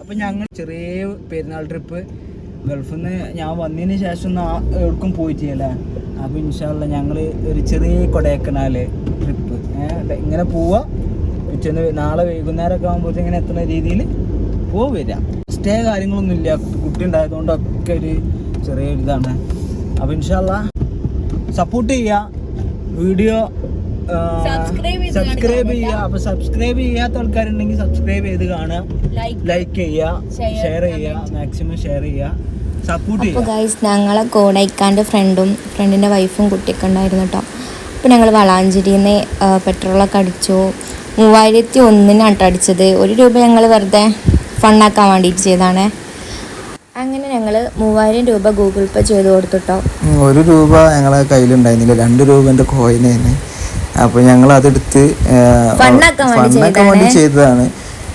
അപ്പൊ ഞങ്ങൾ ചെറിയ പെരുന്നാൾ ട്രിപ്പ് ഗൾഫിൽ നിന്ന് ഞാൻ വന്നതിന് ശേഷം ഒന്നും എവിടേക്കും പോയിട്ടില്ല. അപ്പൊ ഇൻഷാല്ല ഞങ്ങൾ ഒരു ചെറിയ കൊടൈക്കനാല് ട്രിപ്പ് ഇങ്ങനെ പോവാ. ഉച്ചന്ന് നാളെ വൈകുന്നേരം ഒക്കെ ആകുമ്പോഴത്തെ ഇങ്ങനെ എത്തുന്ന രീതിയിൽ പോവാ വരാം. സ്റ്റേ കാര്യങ്ങളൊന്നും ഇല്ല. കുട്ടി ഉണ്ടായതുകൊണ്ടൊക്കെ ഒരു ചെറിയ ഇതാണ് അപ്പൊ ഇൻഷാല്ല സപ്പോർട്ട് ചെയ്യുക വീഡിയോ സബ്സ്ക്രൈബ്. ചെയ്യുക അപ്പൊ സബ്സ്ക്രൈബ് ചെയ്യാത്ത ആൾക്കാരുണ്ടെങ്കിൽ സബ്സ്ക്രൈബ് ചെയ്ത് കാണുക. ലൈക്ക് ചെയ്യുക ഷെയർ ചെയ്യുക മാക്സിമം ഷെയർ ചെയ്യുക സപ്പോർട്ട് അപ്പോൾ ചെയ്യുക ഗൈസ് ഞങ്ങളെ കോടൈക്കാന്റെ ഫ്രണ്ടും ഫ്രണ്ടിന്റെ വൈഫും കുട്ടിയൊക്കെ ഉണ്ടായിരുന്നു കേട്ടോ അപ്പോൾ ഞങ്ങൾ വളാഞ്ചേരിയിൽ നിന്ന് പെട്രോളൊക്കെ അടിച്ചു. മൂവായിരത്തി ഒന്നിനാണ് ആട്ടോ അടിച്ചത്. ഒരു രൂപ ഞങ്ങൾ വെറുതെ ഫണ്ണാക്കാൻ വേണ്ടിയിട്ട് ചെയ്തതാണ്. അങ്ങനെ ഞങ്ങൾ മൂവായിരം രൂപ ഗൂഗിൾ പേ ചെയ്ത് കൊടുത്തു കേട്ടോ ഒരു രൂപ ഞങ്ങളെ കയ്യിലുണ്ടായിരുന്നില്ല. രണ്ട് രൂപ എന്റെ കോയിനായിരുന്നു അപ്പോൾ ഞങ്ങൾ അതെടുത്ത് ഫണ്ണൊക്കെ വേണ്ടി ചെയ്തതാണ്.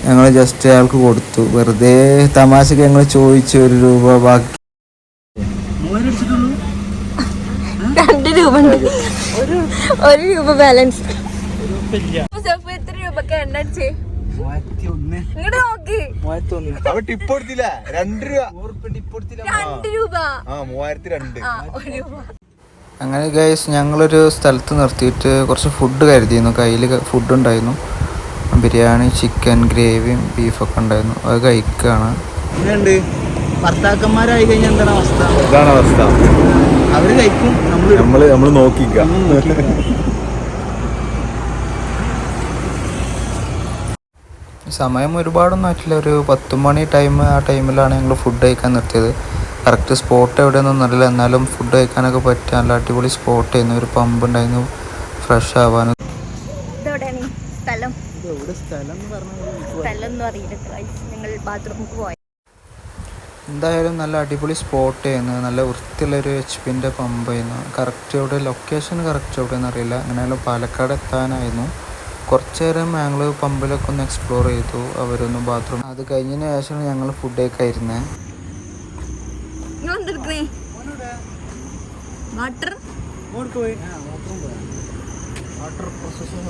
ഞങ്ങൾ ജസ്റ്റ് അയാൾക്ക് കൊടുത്തു. വെറുതെ തമാശക്ക് ഞങ്ങൾ ചോദിച്ചു ഒരു രൂപ ബാക്കി. രണ്ട് രൂപ ഉണ്ട്. ഒരു ഒരു രൂപ ബാലൻസ്. എത്ര രൂപക്ക് എണ്ണ അടിച്ചേ? രണ്ട് രൂപ. രണ്ട് രൂപ. ആ മൂവായിരത്തി രണ്ട് ആ ഒരു രൂപ. അങ്ങനെ ഗൈസ് ഞങ്ങളൊരു സ്ഥലത്ത് നിർത്തിയിട്ട് കുറച്ച് ഫുഡ് കരുതിയിരുന്നു. കയ്യിൽ ഫുഡ് ഉണ്ടായിരുന്നു. ബിരിയാണി ചിക്കൻ ഗ്രേവിയും ബീഫൊക്കെ ഉണ്ടായിരുന്നു. അത് കഴിക്കുകയാണ് ഇങ്ങനെയുണ്ട് ഭർത്താക്കന്മാരായി കഴിഞ്ഞാൽ എന്താണ് അവസ്ഥ? ഇതാണ് അവസ്ഥ. അവർ കഴിക്കും നമ്മൾ നോക്കിക്ക. സമയം ഒരുപാടൊന്നും ആയിട്ടില്ല. ഒരു പത്ത് മണി ടൈം ആ ടൈമിലാണ് ഞങ്ങൾ ഫുഡ് കഴിക്കാൻ നിർത്തിയത്. കറക്റ്റ് സ്പോട്ട് എവിടെയൊന്നും നല്ല എന്നാലും ഫുഡ് കഴിക്കാനൊക്കെ പറ്റിയ നല്ല അടിപൊളി സ്പോട്ട് ആയിരുന്നു. ഒരു പമ്പ് ഉണ്ടായിരുന്നു. ഫ്രഷ് ആവാനും. എന്തായാലും നല്ല അടിപൊളി സ്പോട്ട് ആയിരുന്നു. നല്ല വൃത്തിയുള്ള ഒരു എച്ച് പമ്പ് പമ്പായിരുന്നു കറക്റ്റ് എവിടെ? ലൊക്കേഷൻ കറക്റ്റ് എവിടെയെന്ന് അറിയില്ല. അങ്ങനെയാലും പാലക്കാട് എത്താനായിരുന്നു. കുറച്ച് നേരം ഞങ്ങൾ പമ്പിലൊക്കെ ഒന്ന് എക്സ്പ്ലോർ ചെയ്തു. അവരൊന്ന് ബാത്റൂം അത് കഴിഞ്ഞതിന് ശേഷമാണ് ഞങ്ങൾ ഫുഡ് കഴിക്കായിരുന്നത് ഇങ്ങ് വാട്ടർ പോയി. വാട്ടർ പ്രോസസ്സർ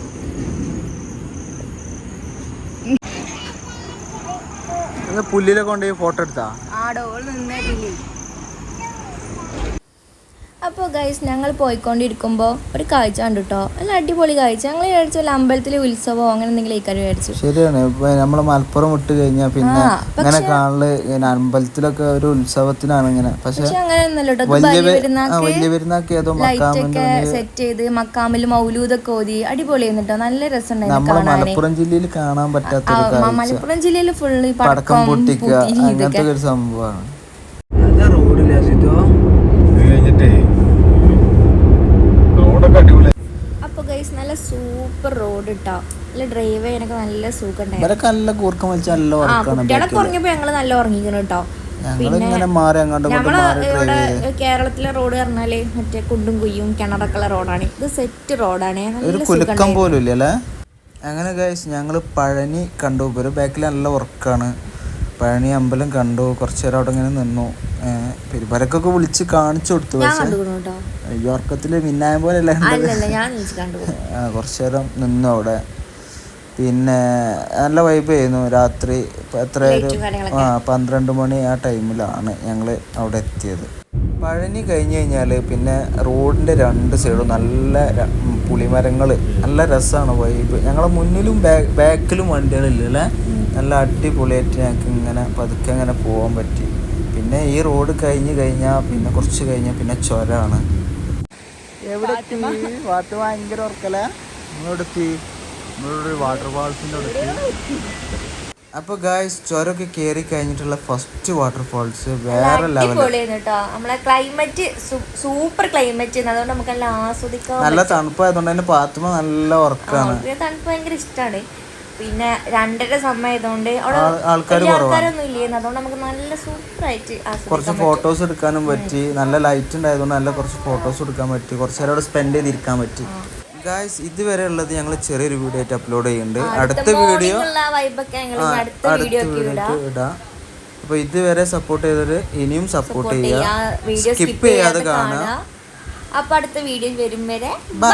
പുല്ലിലൊക്കെ കൊണ്ടുപോയി ഫോട്ടോ എടുത്താ? ആടോ നിന്നിട്ടില്ലേ അപ്പോൾ ഗൈസ് ഞങ്ങൾ പോയിക്കൊണ്ടിരിക്കുമ്പോൾ ഒരു കാഴ്ച കണ്ടു കേട്ടോ നല്ല അടിപൊളി കാഴ്ച. ഞങ്ങൾ വിചാരിച്ചു വല്ല അമ്പലത്തിലെ ഉത്സവമോ അങ്ങനെ എന്തെങ്കിലും ഇക്കാര്യം വിചാരിച്ചു. ശരിയാണ്. നമ്മൾ മലപ്പുറം വിട്ട് കഴിഞ്ഞാൽ പിന്നെ അങ്ങനെ ഇങ്ങനെ കാണൽ അമ്പലത്തിലൊക്കെ ഒരു ഉത്സവത്തിനാണ് ഇങ്ങനെ. പക്ഷെ അങ്ങനെ ഒന്നല്ല വലിയ പെരുന്നാക്ക് ഏതോ സെറ്റ് ചെയ്ത് മക്കാമിൽ മൗലൂദൊക്കെ ഓതി അടിപൊളിയായിരുന്നു കേട്ടോ. നല്ല രസമുണ്ടായിരുന്നു മലപ്പുറം ജില്ലയിൽ കാണാൻ പറ്റാത്ത മലപ്പുറം ജില്ലയിൽ ഫുള്ള് പടക്കം പൊട്ടിക്കുക അങ്ങനത്തെ ഒരു സംഭവമാണ് നല്ല റോഡില്ല സിറ്റോ കഴിഞ്ഞിട്ടേ റോഡൊക്കെ അടിപൊളി അപ്പൊ ഗൈസ് നല്ല സൂപ്പർ ഇട്ടോ നല്ല ഡ്രൈവ് ചെയ്യാനൊക്കെ നല്ല സുഖം ഉണ്ടായിരുന്നു നല്ല കൂർക്കം വലിച്ച നല്ല ആ വർക്കാണ് കുട്ടികളൊക്കെ ഉറങ്ങിയപ്പോ ഞങ്ങൾ നല്ല ഉറങ്ങിക്കണം കേട്ടോ. ഇവിടെ കേരളത്തിലെ റോഡ് പറഞ്ഞാൽ മറ്റേ കുണ്ടും കുയ്യും കിണറൊക്കെയുള്ള റോഡാണ് ഇത് സെറ്റ് റോഡാണ് ഒരു കുലുക്കം പോലും അങ്ങനെ ഗൈസ് ഞങ്ങൾ പഴനി കണ്ടു. ഒരു ബാക്കിൽ നല്ല വർക്കാണ് പഴനി അമ്പലം കണ്ടു. കുറച്ചു നേരം അവിടെ ഇങ്ങനെ നിന്നു. പെരുമ്പരക്കൊക്കെ വിളിച്ച് കാണിച്ചു കൊടുത്തു പക്ഷെ കണ്ടുകൊണ്ടു മിന്നായം പോലെ അല്ല അല്ലല്ല ഞാൻ നീച്ച് കണ്ടു ആ, നേരം നിന്നു അവിടെ. പിന്നെ നല്ല വൈബ് ആയിരുന്നു. രാത്രി എത്ര ഒരു ആ പന്ത്രണ്ട് മണി ആ ടൈമിലാണ് ഞങ്ങൾ അവിടെ എത്തിയത്. പഴനി കഴിഞ്ഞ് കഴിഞ്ഞാൽ പിന്നെ റോഡിന്റെ രണ്ട് സൈഡും നല്ല പുളിമരങ്ങൾ നല്ല രസമാണ് വൈബ് ഞങ്ങളെ മുന്നിലും ബാക്കിലും വണ്ടികളില്ല? അല്ലേ? നല്ല അടിപൊളിയായിട്ട് ഞങ്ങൾക്ക് ഇങ്ങനെ പതുക്കെ അങ്ങനെ പോകാൻ പറ്റി. പിന്നെ ഈ റോഡ് കഴിഞ്ഞ് കഴിഞ്ഞാൽ പിന്നെ കുറച്ച് കഴിഞ്ഞാൽ പിന്നെ ചുരമാണ് എവിടെ എത്തി വാത്ത് ഭയങ്കര ഉറക്കല വാട്ടർ ഫാൾസിന്റെ അപ്പോൾ ഗായ്സ് ചുരമൊക്കെ കയറി കഴിഞ്ഞിട്ടുള്ള ഫസ്റ്റ് വാട്ടർഫാൾസ് വേറെ ലെവൽ നമ്മളെ ക്ലൈമറ്റ് സൂപ്പർ ക്ലൈമറ്റ് അതുകൊണ്ട് നമുക്ക് നല്ല ആസ്വദിക്കാം നല്ല തണുപ്പായതുകൊണ്ട് തന്നെ പാത്തുമ്പോ നല്ല ഉറക്കാണ്. തണുപ്പ് ഭയങ്കര ഇഷ്ടമാണ് പിന്നെ രണ്ടര സമയമായതുകൊണ്ട് അവിടെ ആൾക്കാരൊന്നും ഇല്ലായിരുന്നു അതുകൊണ്ട് നമുക്ക് നല്ല സൂപ്പർ ആയിട്ട് കുറച്ച് ഫോട്ടോസ് എടുക്കാനും പറ്റി. നല്ല ലൈറ്റ് ഉണ്ടായതുകൊണ്ട് നല്ല കുറച്ച് ഫോട്ടോസ് എടുക്കാൻ പറ്റി. കുറച്ച് നേരം അവിടെ സ്പെൻഡ് ചെയ്തിരിക്കാൻ പറ്റി. ഗായ്സ് ഇതുവരെ ഉള്ളത് ഞങ്ങൾ ചെറിയൊരു വീഡിയോ ആയിട്ട് അപ്ലോഡ് ചെയ്യുന്നുണ്ട്. അടുത്ത വീഡിയോ അടുത്ത വീഡിയോ ഇടാം. അപ്പൊ ഇതുവരെ സപ്പോർട്ട് ചെയ്തവര് ഇനിയും സപ്പോർട്ട് ചെയ്യുക. സ്കിപ്പ് ചെയ്യാതെ കാണുക. അപ്പൊ അടുത്ത വീഡിയോ വരും വരെ. ബൈ